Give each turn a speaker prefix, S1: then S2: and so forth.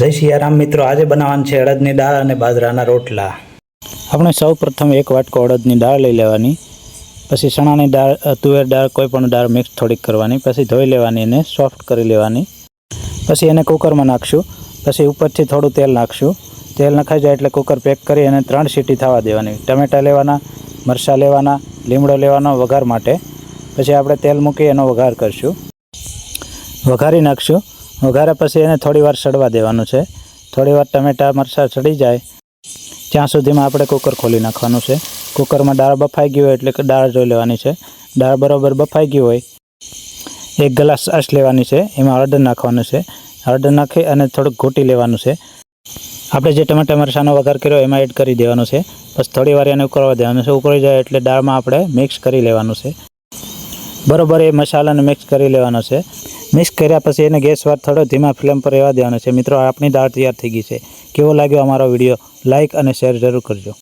S1: જય સિયારામ મિત્રો, આજે બનાવવાનું છે અડદની દાળ અને બાજરાના રોટલા. આપણે સૌ પ્રથમ એક વાટકો અડદની દાળ લઈ લેવાની. પછી ચણાની દાળ તુવેર દાળ કોઈ પણ દાળ મિક્સ થોડીક કરવાની. પછી ધોઈ લેવાની અને સોફ્ટ કરી લેવાની. પછી એને કુકરમાં નાખશું. પછી ઉપરથી થોડું તેલ નાખશું. તેલ નખાઈ જાય એટલે કુકર પેક કરી અને ત્રણ સીટી થવા દેવાની. ટમેટાં લેવાના, મરચાં લેવાના, લીમડો લેવાનો, વઘાર માટે. પછી આપણે તેલ મૂકી એનો વઘાર કરશું. વઘારી નાખશું. વઘાર્યા પછી એને થોડી વાર સડવા દેવાનું છે. થોડી વાર ટમેટા, મરચાં ચડી જાય. ત્યાં સુધીમાં આપણે કુકર ખોલી નાખવાનું છે. કુકરમાં દાળ બફાઈ ગઈ હોય એટલે કે દાળ જોઈ લેવાની છે. દાળ બરોબર બફાઈ ગઈ હોય, એક ગ્લાસ આશ લેવાની છે. એમાં હળદર નાખવાનું છે. હળદર નાખી અને થોડુંક ઘૂંટી લેવાનું છે. આપણે જે ટમેટા, મરચાંનો વઘાર કર્યો એમાં એડ કરી દેવાનું છે. પછી થોડી વાર એને ઉકળવા દેવાનું છે. ઉકળી જાય એટલે દાળમાં આપણે મિક્સ કરી લેવાનું છે. બરોબર એ મસાલાને મિક્સ કરી લેવાનો છે. મિક્સ કર્યા પછી એને ગેસ વાત થોડો ધીમા ફ્લેમ પર રહેવા દેવાનો છે. મિત્રો આપણી દાળ તૈયાર થઈ ગઈ છે. કેવો લાગ્યો અમારો વીડિયો? લાઇક અને શેર જરૂર કરજો.